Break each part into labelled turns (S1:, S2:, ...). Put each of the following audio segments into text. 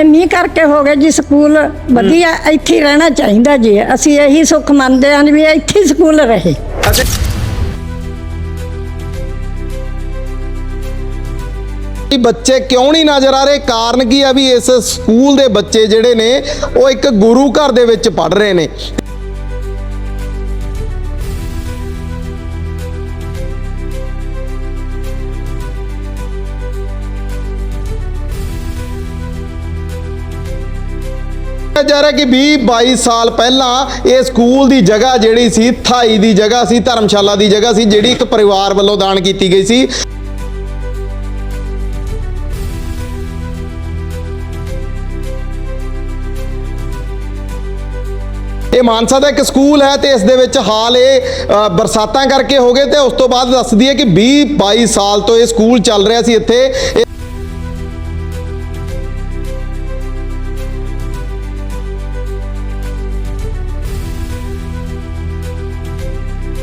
S1: ਐ ਮੀਂਹ ਕਰਕੇ ਹੋ ਗਿਆ ਜੀ, ਸਕੂਲ ਵਧੀਆ ਇੱਥੇ ਹੀ ਰਹਿਣਾ ਚਾਹੀਦਾ ਜੀ। ਅਸੀਂ ਇਹੀ ਸੁੱਖ ਮੰਨਦੇ ਹਾਂ ਵੀ ਇੱਥੇ ਹੀ ਸਕੂਲ ਰਹੇ।
S2: ਅੱਛਾ। ਇਹ ਬੱਚੇ ਕਿਉਂ ਨਹੀਂ ਨਜ਼ਰ ਆ ਰਹੇ? ਕਾਰਨ ਕੀ ਆ ਵੀ ਇਸ ਸਕੂਲ ਦੇ ਬੱਚੇ ਜਿਹੜੇ ਨੇ, ਉਹ ਇੱਕ ਗੁਰੂ ਘਰ ਦੇ ਵਿੱਚ ਪੜ ਰਹੇ ਨੇ। ਕਿਹਾ ਜਾ ਰਿਹਾ ਕਿ 20 22 ਸਾਲ ਪਹਿਲਾਂ ਇਹ ਸਕੂਲ ਦੀ ਜਗ੍ਹਾ ਜਿਹੜੀ ਸੀ ਥਾਈ ਦੀ ਜਗ੍ਹਾ ਸੀ ਧਰਮਸ਼ਾਲਾ ਦੀ ਜਗ੍ਹਾ ਸੀ ਜਿਹੜੀ ਇੱਕ ਪਰਿਵਾਰ ਵੱਲੋਂ ਦਾਨ ਕੀਤੀ ਗਈ ਸੀ। ਇਹ ਮਾਨਸਾ ਦਾ ਇੱਕ ਸਕੂਲ ਹੈ ਤੇ ਇਸ ਦੇ ਵਿੱਚ ਹਾਲ ਇਹ ਅ, ਬਰਸਾਤਾਂ ਕਰਕੇ ਹੋ ਗਏ ਤੇ ਉਸ ਤੋਂ ਬਾਅਦ ਦੱਸਦੀ ਹੈ ਕਿ 20 22 ਸਾਲ ਤੋਂ ਇਹ ਸਕੂਲ ਚੱਲ ਰਿਹਾ ਸੀ ਇੱਥੇ।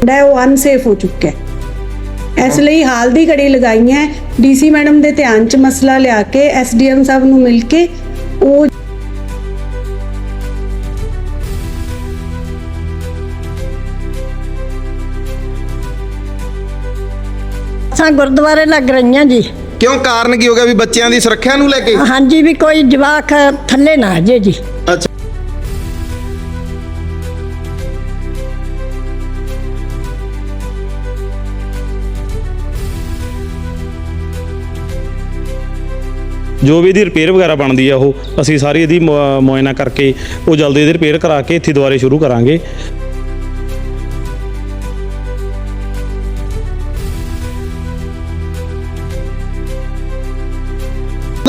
S3: ਜਿਹੜਾ ਹੈ ਉਹ ਅਨਸੇਫ ਹੋ ਚੁੱਕਾ ਹੈ। ਇਸ ਲਈ ਹਾਲ ਦੀ ਘੜੀ ਲਗਾਈਆਂ ਹੈ ਡੀਸੀ ਮੈਡਮ ਦੇ ਧਿਆਨ 'ਚ ਮਸਲਾ ਲਿਆ ਕੇ ਐਸਡੀਐਮ ਸਾਹਿਬ ਨੂੰ ਮਿਲ ਕੇ ਉਹ
S1: ਸਾਂ ਗੁਰਦੁਆਰੇ ਲੱਗ ਰਹੀਆਂ ਜੀ।
S2: ਕਿਉਂ? ਕਾਰਨ ਕੀ ਹੋ ਗਿਆ ਵੀ ਬੱਚਿਆਂ ਦੀ ਸੁਰੱਖਿਆ ਨੂੰ ਲੈ ਕੇ?
S1: ਹਾਂਜੀ ਵੀ ਕੋਈ ਜਵਾਕ ਥੱਲੇ ਨਾ ਆ ਜੇ ਜੀ।
S2: ਅੱਛਾ।
S4: ਜੋ ਵੀ ਇਹਦੀ ਰਿਪੇਅਰ ਵਗੈਰਾ ਬਣਦੀ ਆ ਉਹ, ਅਸੀਂ ਸਾਰੀ ਇਹਦੀ ਮੁਆਇਨਾ ਕਰਕੇ ਉਹ ਜਲਦੀ ਇਹਦੀ ਰਿਪੇਅਰ ਕਰਾ ਕੇ ਇੱਥੇ ਦੁਬਾਰੇ ਸ਼ੁਰੂ ਕਰਾਂਗੇ।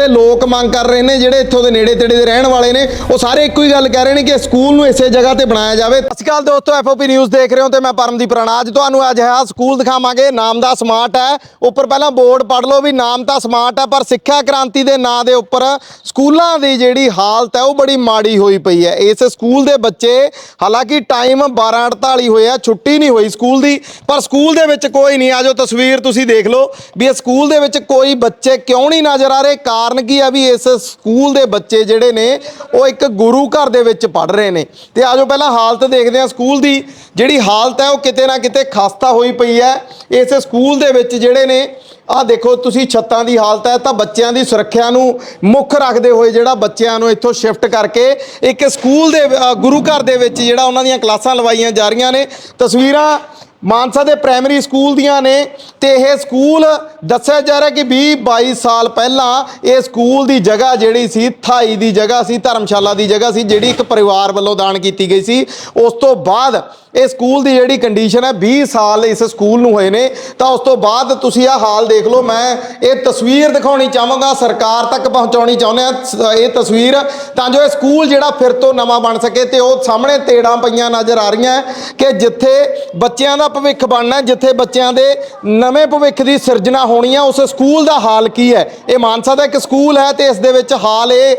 S2: ਲੋਕ ਮੰਗ ਕਰ ਰਹੇ ਨੇ, ਜਿਹੜੇ ਇੱਥੋਂ ਦੇ ਨੇੜੇ ਤੇੜੇ ਦੇ ਰਹਿਣ ਵਾਲੇ ਨੇ, ਉਹ ਸਾਰੇ ਇੱਕੋ ਹੀ ਗੱਲ ਕਹਿ ਰਹੇ ਨੇ ਕਿ ਸਕੂਲ ਨੂੰ ਇਸੇ ਜਗ੍ਹਾ ਤੇ ਬਣਾਇਆ ਜਾਵੇ। ਸਤਿ ਸ਼੍ਰੀ ਅਕਾਲ ਦੋਸਤੋ ਐਫਓਪੀ ਨਿਊਜ਼ ਦੇਖ ਰਹੇ ਹੋ ਤੇ ਮੈਂ ਪਰਮਦੀਪ ਰਾਣਾ। ਅੱਜ ਤੁਹਾਨੂੰ ਅੱਜ ਹੈ, ਸਕੂਲ ਦਿਖਾਵਾਂਗੇ। ਨਾਮ ਦਾ ਸਮਾਰਟ ਹੈ। ਉੱਪਰ ਪਹਿਲਾਂ ਬੋਰਡ ਪੜ੍ਹ ਲਓ ਵੀ ਨਾਮ ਤਾਂ ਸਮਾਰਟ ਹੈ, ਪਰ ਸਿੱਖਿਆ ਕ੍ਰਾਂਤੀ ਦੇ ਨਾਂ ਦੇ ਉੱਪਰ ਸਕੂਲਾਂ ਦੀ ਜਿਹੜੀ ਹਾਲਤ ਹੈ, ਉਹ ਬੜੀ ਮਾੜੀ ਹੋਈ ਪਈ ਹੈ। ਇਸ ਸਕੂਲ ਦੇ ਬੱਚੇ ਹਾਲਾਂਕਿ ਟਾਈਮ 12:48 ਹੋਇਆ ਛੁੱਟੀ ਨਹੀਂ ਹੋਈ ਸਕੂਲ ਦੀ, ਪਰ ਸਕੂਲ ਦੇ ਵਿੱਚ ਕੋਈ ਨਹੀਂ। ਆਜੋ ਤਸਵੀਰ ਤੁਸੀਂ ਦੇਖ ਲਓ ਵੀ ਇਹ ਸਕੂਲ ਦੇ ਵਿੱਚ ਕੋਈ ਬੱਚੇ ਕਿਉਂ ਨਹੀਂ ਨਜ਼ਰ ਆ ਰਹੇ? ਕਾਰਨ ਕੀ ਆ ਵੀ ਇਸ ਸਕੂਲ ਦੇ ਬੱਚੇ ਜਿਹੜੇ ਨੇ, ਉਹ ਇੱਕ ਗੁਰੂ ਘਰ ਦੇ ਵਿੱਚ ਪੜ ਰਹੇ ਨੇ। ਤੇ ਆਜੋ ਪਹਿਲਾਂ ਹਾਲਤ ਦੇਖਦੇ ਆ ਸਕੂਲ ਦੀ। ਜਿਹੜੀ ਹਾਲਤ ਹੈ ਉਹ ਕਿਤੇ ਨਾ ਕਿਤੇ ਖਸਤਾ ਹੋਈ ਪਈ ਹੈ। ਇਸ ਸਕੂਲ ਦੇ ਵਿੱਚ ਜਿਹੜੇ ਨੇ, ਆਹ ਦੇਖੋ ਤੁਸੀਂ ਛੱਤਾਂ ਦੀ ਹਾਲਤ ਹੈ, ਤਾਂ ਬੱਚਿਆਂ ਦੀ ਸੁਰੱਖਿਆ ਨੂੰ ਮੁੱਖ ਰੱਖਦੇ ਹੋਏ ਜਿਹੜਾ ਬੱਚਿਆਂ ਨੂੰ ਇੱਥੋਂ ਸ਼ਿਫਟ ਕਰਕੇ ਇੱਕ ਸਕੂਲ ਦੇ ਗੁਰੂ ਘਰ ਦੇ ਵਿੱਚ ਜਿਹੜਾ ਉਹਨਾਂ ਦੀਆਂ ਕਲਾਸਾਂ ਲਵਾਈਆਂ ਜਾ ਰਹੀਆਂ ਨੇ। ਤਸਵੀਰਾਂ ਮਾਨਸਾ ਦੇ ਪ੍ਰਾਇਮਰੀ ਸਕੂਲ ਦੀਆਂ ਨੇ ਤੇ ਇਹ ਸਕੂਲ ਦੱਸਿਆ ਜਾ ਰਿਹਾ ਕਿ 20 22 ਸਾਲ ਪਹਿਲਾਂ ਇਹ ਸਕੂਲ ਦੀ ਜਗ੍ਹਾ ਜਿਹੜੀ ਸੀ, ਥਾਈ ਦੀ ਜਗ੍ਹਾ ਸੀ, ਧਰਮਸ਼ਾਲਾ ਦੀ ਜਗ੍ਹਾ ਸੀ, ਜਿਹੜੀ ਇੱਕ ਪਰਿਵਾਰ ਵੱਲੋਂ ਦਾਨ ਕੀਤੀ ਗਈ ਸੀ। ਉਸ ਤੋਂ ਬਾਅਦ ਇਹ ਸਕੂਲ ਦੀ ਜਿਹੜੀ ਕੰਡੀਸ਼ਨ ਹੈ 20 ਸਾਲ ਇਸ ਸਕੂਲ ਨੂੰ ਹੋਏ ਨੇ, ਤਾਂ ਉਸ ਤੋਂ ਬਾਅਦ ਤੁਸੀਂ ਆਹ ਹਾਲ ਦੇਖ ਲਓ, ਮੈਂ ਇਹ ਤਸਵੀਰ ਦਿਖਾਉਣੀ ਚਾਹਾਂਗਾ, ਸਰਕਾਰ ਤੱਕ ਪਹੁੰਚਾਉਣੀ ਚਾਹੁੰਦੇ ਆ ਸ- ਇਹ ਤਸਵੀਰ, ਤਾਂ ਜੋ ਇਹ ਸਕੂਲ ਜਿਹੜਾ ਫਿਰ ਤੋਂ ਨਵਾਂ ਬਣ ਸਕੇ ਤੇ ਉਹ ਸਾਹਮਣੇ ਤੇੜਾਂ ਪਈਆਂ ਨਜ਼ਰ ਆ ਰਹੀਆਂ ਕਿ ਜਿੱਥੇ ਬੱਚਿਆਂ ਦਾ ਭਵਿੱਖ ਬਣਨਾ ਜਿੱਥੇ ਬੱਚਿਆਂ ਦੇ ਨਵੇਂ ਭਵਿੱਖ ਦੀ ਸਿਰਜਣਾ ਹੋਣੀ ਹੈ, ਉਸ ਸਕੂਲ ਦਾ ਹਾਲ ਕੀ ਹੈ? ਇਹ ਮਾਨਸਾ ਦਾ ਇੱਕ ਸਕੂਲ ਹੈ ਤੇ ਇਸ ਦੇ ਵਿੱਚ ਹਾਲ ਇਹ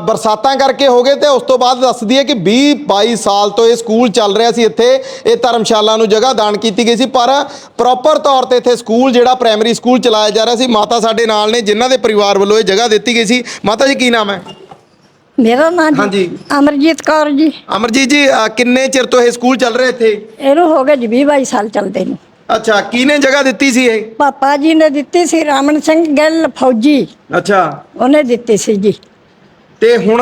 S2: ਬਰਸਾਤਾਂ ਕਰਕੇ ਹੋ ਗਏ ਤੇ ਉਸ ਤੋਂ ਬਾਅਦ ਦੱਸਦੀ ਹੈ ਕਿ 20 22 ਸਾਲ ਤੋਂ ਇਹ ਸਕੂਲ ਚੱਲ ਰਿਹਾ ਸੀ ਇੱਥੇ। ਇਹ ਧਰਮਸ਼ਾਲਾ ਨੂੰ ਜਗ੍ਹਾ ਦਾਨ ਕੀਤੀ ਗਈ ਸੀ ਪਰ ਪ੍ਰੋਪਰ ਤੌਰ ਤੇ ਇੱਥੇ ਸਕੂਲ ਜਿਹੜਾ ਪ੍ਰਾਇਮਰੀ ਸਕੂਲ ਚਲਾਇਆ ਜਾ ਰਿਹਾ ਸੀ ਮਾਤਾ ਸਾਡੇ ਨਾਲ ਨੇ ਜਿਨ੍ਹਾਂ ਦੇ ਪਰਿਵਾਰ ਵੱਲੋਂ ਇਹ ਜਗ੍ਹਾ ਦਿੱਤੀ ਗਈ ਸੀ। ਮਾਤਾ ਜੀ ਕੀ ਨਾਮ ਹੈ?
S1: ਮੇਰਾ ਨਾਮ
S2: ਹਾਂਜੀ।
S1: ਅਮਰਜੀਤ ਕੌਰ ਜੀ।
S2: ਅਮਰਜੀਤ ਜੀ ਅ, ਕਿੰਨੇ ਚਿਰ ਤੋਂ ਇਹ ਸਕੂਲ ਚੱਲ ਰਿਹਾ ਇੱਥੇ?
S1: ਇਹਨੂੰ ਹੋ ਗਏ ਜੀ 20 22 ਸਾਲ ਚੱਲਦੇ ਨੂੰ।
S2: ਅੱਛਾ ਕਿਹਨੇ ਜਗ੍ਹਾ ਦਿੱਤੀ ਸੀ ਇਹ?
S1: ਪਾਪਾ ਜੀ ਨੇ ਦਿੱਤੀ ਸੀ ਰਾਮਨ ਸਿੰਘ ਗਿੱਲ ਫੌਜੀ।
S2: ਅੱਛਾ।
S1: ਉਹਨੇ ਦਿੱਤੀ ਸੀ ਜੀ।
S2: ਤੇ ਹੁਣ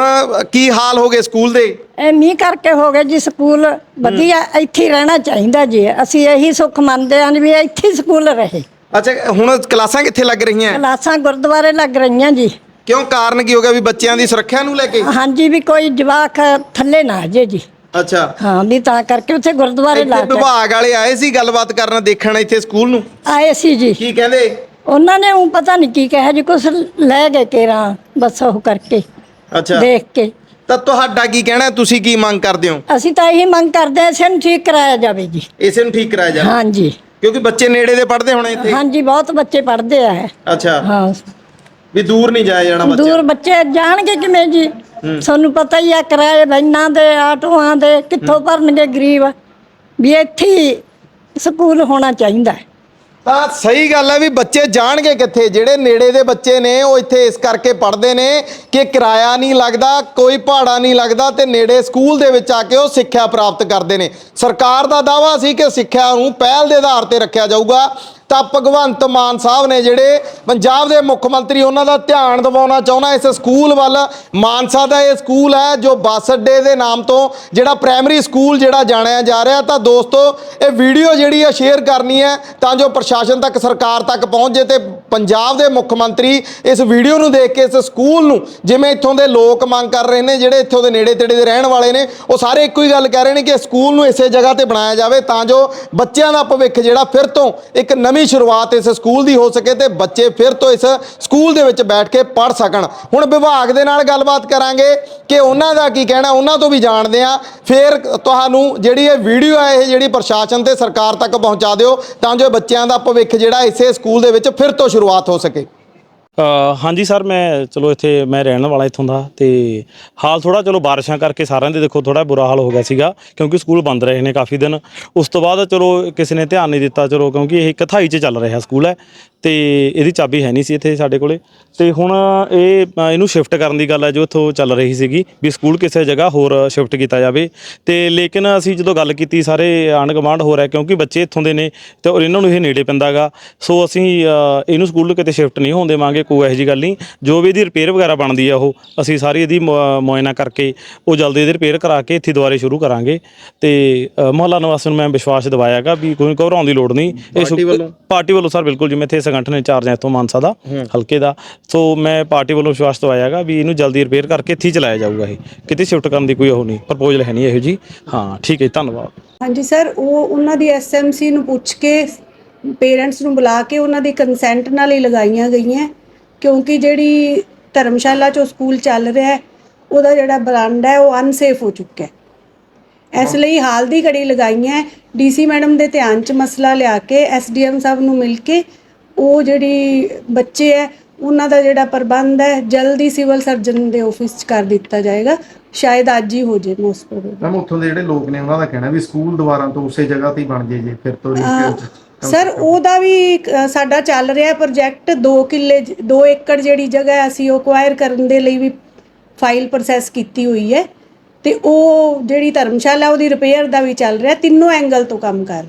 S2: ਕੀ ਹਾਲ ਹੋ ਗਏ ਸਕੂਲ ਦੇ?
S1: ਇਹ ਮੀਂਹ ਕਰਕੇ ਹੋ ਗਿਆ ਜੀ ਸਕੂਲ ਵਧੀਆ ਇੱਥੇ ਹੀ ਰਹਿਣਾ ਚਾਹੀਦਾ ਜੀ। ਅਸੀਂ ਇਹੀ ਸੁੱਖ ਮੰਨਦੇ ਹਾਂ ਵੀ ਇੱਥੇ ਹੀ ਸਕੂਲ ਰਹੇ।
S2: ਅੱਛਾ ਹੁਣ ਕਲਾਸਾਂ ਕਿੱਥੇ ਲੱਗ ਰਹੀਆਂ?
S1: ਕਲਾਸਾਂ ਗੁਰਦੁਆਰੇ ਲੱਗ ਰਹੀਆਂ ਜੀ।
S2: ਕਿਉਂ? ਕਾਰਨ ਕੀ ਹੋ ਗਿਆ ਵੀ ਬੱਚਿਆਂ ਦੀ ਸੁਰੱਖਿਆ ਨੂੰ ਲੈ ਕੇ?
S1: ਹਾਂਜੀ ਵੀ ਕੋਈ ਜਵਾਕ ਥੱਲੇ ਨਾ ਆ ਜੇ ਜੀ।
S2: ਅੱਛਾ।
S1: ਹਾਂ ਵੀ ਤਾਂ ਕਰਕੇ ਉੱਥੇ ਗੁਰਦੁਆਰੇ ਲਾ ਕੇ
S2: ਵਿਭਾਗ ਵਾਲੇ ਆਏ ਸੀ ਗੱਲਬਾਤ ਕਰਨ ਦੇਖਣ ਇੱਥੇ ਸਕੂਲ ਨੂੰ?
S1: ਆਏ ਸੀ ਜੀ।
S2: ਕੀ ਕਹਿੰਦੇ?
S1: ਉਹਨਾਂ ਨੇ ਉਹ ਪਤਾ ਨਹੀਂ ਕੀ ਕਿਹਾ ਜੀ ਕੁਛ ਲੈ ਗਏ ਕੇਰਾਂ ਬਸ ਉਹ ਕਰਕੇ।
S2: ਅੱਛਾ।
S1: ਦੇਖ ਕੇ।
S2: ਤਾਂ ਤੁਹਾਡਾ ਕੀ ਕਹਿਣਾ? ਤੁਸੀਂ ਕੀ ਮੰਗ ਕਰਦੇ ਹੋ?
S1: ਅਸੀਂ ਤਾਂ ਇਹੀ ਮੰਗ ਕਰਦੇ ਹਾਂ ਇਸੇ ਨੂੰ ਠੀਕ ਕਰਾਇਆ ਜਾਵੇ ਜੀ।
S2: ਇਸੇ ਨੂੰ ਠੀਕ ਕਰਾਇਆ ਜਾਵੇ?
S1: ਹਾਂਜੀ।
S2: ਕਿਉਂਕਿ ਬੱਚੇ ਨੇੜੇ ਦੇ ਪੜ੍ਹਦੇ ਹੋਣੇ ਇੱਥੇ?
S1: ਹਾਂਜੀ ਬਹੁਤ ਬੱਚੇ ਪੜ੍ਹਦੇ ਆ
S2: ਅੱਛਾ।
S1: ਹਾਂ।
S2: ਵੀ ਦੂਰ ਨਹੀਂ ਜਾਇਆ ਜਾਣਾ ਬੱਚਾ
S1: ਦੂਰ ਬੱਚੇ ਜਾਣਗੇ ਕਿਵੇਂ ਜੀ? ਤੁਹਾਨੂੰ ਪਤਾ ਹੀ ਆ ਕਿਰਾਏ ਵੈਨਾਂ ਦੇ ਆਟੋਆਂ ਦੇ ਕਿੱਥੋਂ ਭਰਨਗੇ ਗਰੀਬ? ਵੀ ਇੱਥੇ ਹੀ ਸਕੂਲ ਹੋਣਾ ਚਾਹੀਦਾ ਹੈ।
S2: ਤਾਂ ਸਹੀ ਗੱਲ ਹੈ ਵੀ ਬੱਚੇ ਜਾਣਗੇ ਕਿੱਥੇ? ਜਿਹੜੇ ਨੇੜੇ ਦੇ ਬੱਚੇ ਨੇ, ਉਹ ਇੱਥੇ ਇਸ ਕਰਕੇ ਪੜ੍ਹਦੇ ਨੇ ਕਿ ਕਿਰਾਇਆ ਨਹੀਂ ਲੱਗਦਾ, ਕੋਈ ਭਾੜਾ ਨਹੀਂ ਲੱਗਦਾ ਤੇ ਨੇੜੇ ਸਕੂਲ ਦੇ ਵਿੱਚ ਆ ਕੇ ਉਹ ਸਿੱਖਿਆ ਪ੍ਰਾਪਤ ਕਰਦੇ ਨੇ। ਸਰਕਾਰ ਦਾ ਦਾਵਾ ਸੀ ਕਿ ਸਿੱਖਿਆ ਨੂੰ ਪਹਿਲ ਦੇ ਆਧਾਰ ਤੇ ਰੱਖਿਆ ਜਾਊਗਾ। ਤਾਂ ਭਗਵੰਤ ਮਾਨ ਸਾਹਿਬ ਨੇ ਜਿਹੜੇ ਪੰਜਾਬ ਦੇ ਮੁੱਖ ਮੰਤਰੀ ਉਹਨਾਂ ਦਾ ਧਿਆਨ ਦਿਵਾਉਣਾ ਚਾਹੁੰਦਾ। ਇਸ ਸਕੂਲ ਵੱਲ ਮਾਨਸਾ ਦਾ ਇਹ ਸਕੂਲ ਹੈ ਜੋ ਬੱਸ ਅੱਡੇ ਦੇ ਨਾਮ ਤੋਂ ਜਿਹੜਾ ਪ੍ਰਾਇਮਰੀ ਸਕੂਲ ਜਿਹੜਾ ਜਾਣਿਆ ਜਾ ਰਿਹਾ। ਤਾਂ ਦੋਸਤੋ, ਇਹ ਵੀਡੀਓ ਜਿਹੜੀ ਹੈ ਸ਼ੇਅਰ ਕਰਨੀ ਹੈ ਤਾਂ ਜੋ ਪ੍ਰਸ਼ਾਸਨ ਤੱਕ, ਸਰਕਾਰ ਤੱਕ ਪਹੁੰਚ ਜੇ ਤੇ ਪੰਜਾਬ ਦੇ ਮੁੱਖ ਮੰਤਰੀ ਇਸ ਵੀਡੀਓ ਨੂੰ ਦੇਖ ਕੇ, ਇਸ ਸਕੂਲ ਨੂੰ ਜਿਵੇਂ ਇੱਥੋਂ ਦੇ ਲੋਕ ਮੰਗ ਕਰ ਰਹੇ ਨੇ, ਜਿਹੜੇ ਇੱਥੋਂ ਦੇ ਨੇੜੇ ਤੇੜੇ ਦੇ ਰਹਿਣ ਵਾਲੇ ਨੇ, ਉਹ ਸਾਰੇ ਇੱਕੋ ਹੀ ਗੱਲ ਕਹਿ ਰਹੇ ਨੇ ਕਿ ਸਕੂਲ ਨੂੰ ਇਸੇ ਜਗ੍ਹਾ ਤੇ ਬਣਾਇਆ ਜਾਵੇ ਤਾਂ ਜੋ ਬੱਚਿਆਂ ਦਾ ਭਵਿੱਖ ਜਿਹੜਾ ਫਿਰ ਤੋਂ ਇੱਕ ਨਵੀਂ ਸ਼ੁਰੂਆਤ ਇਸ ਸਕੂਲ ਦੀ ਹੋ ਸਕੇ ਤੇ ਬੱਚੇ ਫਿਰ ਤੋਂ ਇਸ ਸਕੂਲ ਦੇ ਵਿੱਚ ਬੈਠ ਕੇ ਪੜ੍ਹ ਸਕਣ। ਹੁਣ ਵਿਭਾਗ ਦੇ ਨਾਲ ਗੱਲਬਾਤ ਕਰਾਂਗੇ ਕਿ ਉਹਨਾਂ ਦਾ ਕੀ ਕਹਿਣਾ, ਉਹਨਾਂ ਤੋਂ ਵੀ ਜਾਣਦੇ ਆ ਫਿਰ ਤੁਹਾਨੂੰ ਜਿਹੜੀ ਇਹ ਵੀਡੀਓ ਹੈ, ਇਹ ਜਿਹੜੀ ਪ੍ਰਸ਼ਾਸਨ ਤੇ ਸਰਕਾਰ ਤੱਕ ਪਹੁੰਚਾ ਦਿਓ ਤਾਂ ਜੋ ਬੱਚਿਆਂ ਦਾ ਭਵਿੱਖ ਜਿਹੜਾ ਇਸੇ ਸਕੂਲ ਦੇ ਵਿੱਚ ਫਿਰ ਤੋਂ ਸ਼ੁਰੂਆਤ ਹੋ ਸਕੇ।
S4: ਅ, ਹਾਂਜੀ ਸਰ ਮੈਂ ਚਲੋ ਇੱਥੇ ਮੈਂ ਰਹਿਣ ਵਾਲਾ ਇੱਥੋਂ ਦਾ ਤੇ ਹਾਲ ਥੋੜਾ ਚਲੋ ਬਾਰਿਸ਼ਾਂ ਕਰਕੇ ਸਾਰਿਆਂ ਦੇ ਦੇਖੋ ਥੋੜਾ ਬੁਰਾ ਹਾਲ ਹੋ ਗਿਆ ਸੀਗਾ ਕਿਉਂਕਿ ਸਕੂਲ ਬੰਦ ਰਹੇ ਨੇ ਕਾਫੀ ਦਿਨ। ਉਸ ਤੋਂ ਬਾਅਦ ਚਲੋ ਕਿਸੇ ਨੇ ਧਿਆਨ ਨਹੀਂ ਦਿੱਤਾ ਚਲੋ ਕਿਉਂਕਿ ਇਹ ਕਥਾਈ 'ਚ ਚੱਲ ਰਿਹਾ ਸਕੂਲ ਹੈ ਤੇ ਇਹਦੀ ਚਾਬੀ ਹੈ ਨਹੀਂ ਸੀ ਇੱਥੇ ਸਾਡੇ ਕੋਲੇ। ਤੇ ਹੁਣ ਇਹ ਅ, ਇਹਨੂੰ ਸ਼ਿਫਟ ਕਰਨ ਦੀ ਗੱਲ ਹੈ ਜੋ ਇੱਥੋਂ ਚੱਲ ਰਹੀ ਸੀਗੀ ਵੀ ਸਕੂਲ ਕਿਸੇ ਜਗ੍ਹਾ ਹੋਰ ਸ਼ਿਫਟ ਕੀਤਾ ਜਾਵੇ। ਤੇ ਲੇਕਿਨ ਅਸੀਂ ਜਦੋਂ ਗੱਲ ਕੀਤੀ ਸਾਰੇ ਆਂਢ ਗੁਆਂਢ ਹੋ ਰਿਹਾ ਕਿਉਂਕਿ ਬੱਚੇ ਇੱਥੋਂ ਦੇ ਨੇ ਤੇ ਔਰ ਇਹਨਾਂ ਨੂੰ ਇਹ ਨੇੜੇ ਪੈਂਦਾਗਾ ਸੋ ਅਸੀਂ ਅ, ਇਹਨੂੰ ਸਕੂਲ ਕਿਤੇ ਸ਼ਿਫਟ ਨਹੀਂ ਹੋਣ ਦੇਵਾਂਗੇ। ਕੋਈ ਇਹੋ ਜਿਹੀ ਗੱਲ ਨਹੀਂ। ਜੋ ਵੀ ਇਹਦੀ ਰਿਪੇਅਰ ਵਗੈਰਾ ਬਣਦੀ ਆ ਉਹ ਅਸੀਂ ਸਾਰੀ ਇਹਦੀ ਮੁਆ- ਮੁਆਇਨਾ ਕਰਕੇ ਉਹ ਜਲਦੀ ਇਹਦੀ ਰਿਪੇਅਰ ਕਰਾ ਕੇ ਇੱਥੇ ਦੁਬਾਰੇ ਸ਼ੁਰੂ ਕਰਾਂਗੇ। ਤੇ ਅ, ਮੁਹੱਲਾ ਨਿਵਾਸੀਆਂ ਨੂੰ ਮੈਂ ਵਿਸ਼ਵਾਸ ਦਿਵਾਇਆਗਾ ਵੀ ਕੋਈ ਘਬਰਾਉਣ ਦੀ ਲੋੜ ਨਹੀਂ। ਇਹ
S2: ਪਾਰਟੀ ਵੱਲੋਂ?
S4: ਪਾਰਟੀ ਵੱਲੋਂ ਸਰ ਬਿਲਕੁਲ ਜਿਵੇਂ ਇੱਥੇ ਸੰਗਠਨ ਇੰਚਾਰਜ ਹੈ ਇੱਥੋਂ ਮਾਨਸਾ ਦਾ ਹਲਕੇ ਦਾ। ਸੋ ਮੈਂ ਪਾਰਟੀ ਵੱਲੋਂ ਵਿਸ਼ਵਾਸ ਦਵਾਇਆਗਾ ਵੀ ਇਹਨੂੰ ਜਲਦੀ ਰਿਪੇਅਰ ਕਰਕੇ ਇੱਥੇ ਹੀ ਚਲਾਇਆ ਜਾਊਗਾ ਇਹ। ਕਿਤੇ ਸ਼ਿਫਟ ਕਰਨ ਦੀ ਕੋਈ ਉਹ ਨਹੀਂ ਪ੍ਰਪੋਜ਼ਲ ਹੈ ਨਹੀਂ ਇਹੋ ਜੀ ਹਾਂ ਠੀਕ ਹੈ ਜੀ, ਧੰਨਵਾਦ।
S3: ਹਾਂਜੀ ਸਰ ਉਹ ਉਹਨਾਂ ਦੀ ਐਸਐਮਸੀ ਨੂੰ ਪੁੱਛ ਕੇ ਪੇਰੈਂਟਸ ਨੂੰ ਬੁਲਾ ਕੇ ਉਹਨਾਂ ਦੀ ਕੰਸੈਂਟ ਨਾਲ ਹੀ ਲਗਾਈਆਂ ਗਈਆਂ। ਕਿਉਂਕਿ ਜਿਹੜੀ ਧਰਮਸ਼ਾਲਾ ਚੋਂ ਸਕੂਲ ਚੱਲ ਰਿਹਾ ਹੈ ਉਹਦਾ ਜਿਹੜਾ ਬਰਾਂਡਾ ਹੈ ਉਹ ਅਨਸੇਫ ਹੋ ਚੁੱਕਾ ਹੈ। ਇਸ ਲਈ ਹਾਲ ਦੀ ਘੜੀ ਲਗਾਈਆਂ ਡੀਸੀ ਮੈਡਮ ਦੇ ਧਿਆਨ 'ਚ ਮਸਲਾ ਲਿਆ ਕੇ ਐਸਡੀਐਮ ਸਾਹਿਬ ਨੂੰ ਮਿਲ ਕੇ ਉਹ ਜਿਹੜੀ ਬੱਚੇ ਹੈ ਉਹਨਾਂ ਦਾ ਜਿਹੜਾ ਪ੍ਰਬੰਧ ਹੈ ਜਲਦੀ ਸਿਵਲ ਸਰਜਨ ਦੇ ਆਫਿਸ 'ਚ ਕਰ ਦਿੱਤਾ ਜਾਏਗਾ। ਸ਼ਾਇਦ ਅੱਜ ਹੀ ਹੋ ਜੇ ਮੋਸਟ ਪ੍ਰੋਬੇਬਲ
S2: ਮੈਮ ਉੱਥੋਂ ਦੇ ਜਿਹੜੇ ਲੋਕ ਨੇ ਉਹਨਾਂ ਦਾ ਕਹਿਣਾ ਵੀ ਸਕੂਲ ਦੁਬਾਰਾ ਤੋਂ ਉਸੇ ਜਗ੍ਹਾ ਤੇ ਹੀ ਬਣ ਜੇ ਜੇ ਫਿਰ ਤੋਂ
S3: ਸਰ ਉਹਦਾ ਵੀ ਅ, ਸਾਡਾ ਚੱਲ ਰਿਹਾ ਪ੍ਰੋਜੈਕਟ 2 ਕਿੱਲੇ 2 ਏਕੜ ਜਿਹੜੀ ਜਗ੍ਹਾ ਹੈ, ਅਸੀਂ ਉਹ ਅਕਵਾਇਰ ਕਰਨ ਦੇ ਲਈ ਵੀ ਫਾਈਲ ਪ੍ਰੋਸੈਸ ਕੀਤੀ ਹੋਈ ਹੈ। ਤੇ ਉਹ ਜਿਹੜੀ ਧਰਮਸ਼ਾਲਾ ਉਹਦੀ ਰਿਪੇਅਰ ਦਾ ਵੀ ਚੱਲ ਰਿਹਾ ਤਿੰਨੋਂ ਐਂਗਲ ਤੋਂ ਕੰਮ ਕਰ ਰਹੀ।